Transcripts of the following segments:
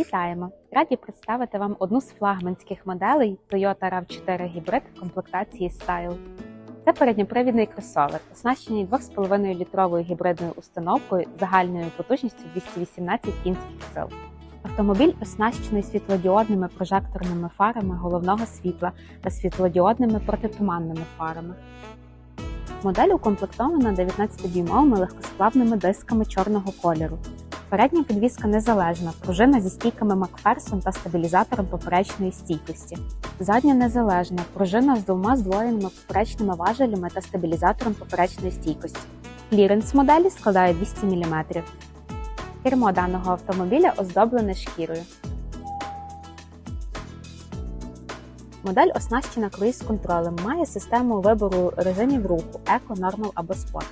Вітаємо! Раді представити вам одну з флагманських моделей Toyota RAV4 Hybrid комплектації Style. Це передньопривідний кросовер, оснащений 2,5 літровою гібридною установкою загальною потужністю 218 кінських сил. Автомобіль оснащений світлодіодними прожекторними фарами головного світла та світлодіодними протитуманними фарами. Модель укомплектована 19-дюймовими легкосплавними дисками чорного кольору. Передня підвіска незалежна, пружина зі стійками Макферсон та стабілізатором поперечної стійкості. Задня незалежна, пружина з двома здвоєними поперечними важелями та стабілізатором поперечної стійкості. Кліренс моделі складає 200 мм. Кермо даного автомобіля оздоблене шкірою. Модель оснащена круїз-контролем, має систему вибору режимів руху Eco, Normal або Sport.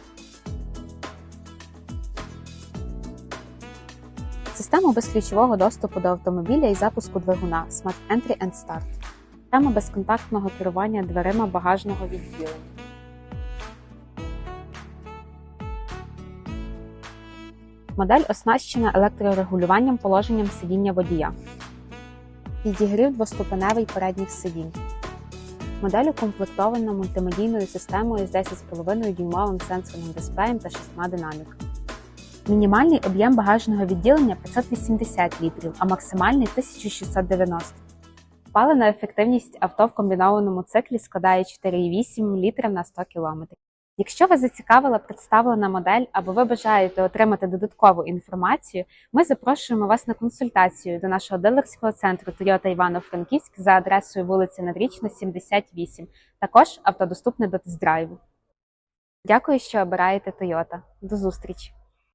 Система безключового доступу до автомобіля і запуску двигуна Smart Entry and Start. Система безконтактного керування дверима багажного відділення. Модель оснащена електрорегулюванням положенням сидіння водія. Підігрів двоступеневий передніх сидінь. Модель укомплектована мультимедійною системою з 10,5 дюймовим сенсорним дисплеєм та 6 динаміками. Мінімальний об'єм багажного відділення 580 літрів, а максимальний 1690. Палена ефективність авто в комбінованому циклі складає 4,8 літра на 100 км. Якщо вас зацікавила представлена модель або ви бажаєте отримати додаткову інформацію, ми запрошуємо вас на консультацію до нашого дилерського центру Toyota Івано-Франківськ за адресою вулиця Надрічна, 78. Також автодоступне до тест-драйву. Дякую, що обираєте Toyota. До зустрічі!